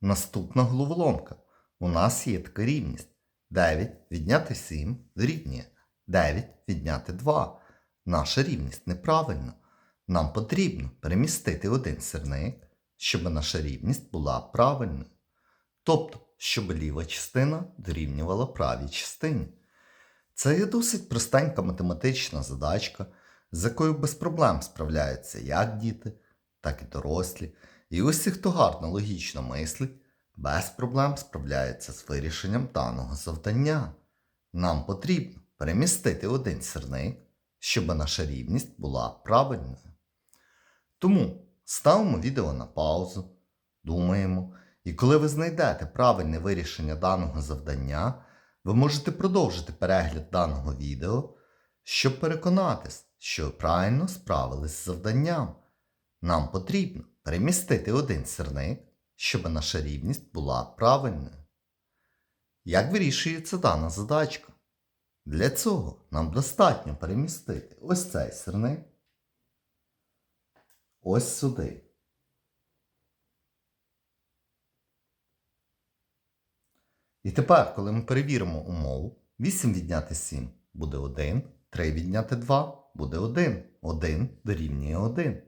Наступна головоломка. У нас є така рівність. 9 відняти 7 дорівнює 9 відняти 2. Наша рівність неправильна. Нам потрібно перемістити один сірник, щоб наша рівність була правильною. Тобто, щоб ліва частина дорівнювала правій частині. Це є досить простенька математична задачка, з якою без проблем справляються як діти, так і дорослі. І усі, хто гарно логічно мислить, без проблем справляється з вирішенням даного завдання. Нам потрібно перемістити один сірник, щоб наша рівність була правильною. Тому ставимо відео на паузу, думаємо, і коли ви знайдете правильне вирішення даного завдання, ви можете продовжити перегляд даного відео, щоб переконатись, що ви правильно справились з завданням. Нам потрібно перемістити один сірник, щоб наша рівність була правильною. Як вирішується дана задачка? Для цього нам достатньо перемістити ось цей сірник ось сюди. І тепер, коли ми перевіримо умову, 8 відняти 7 буде 1, 3 відняти 2 буде 1, 1 дорівнює 1.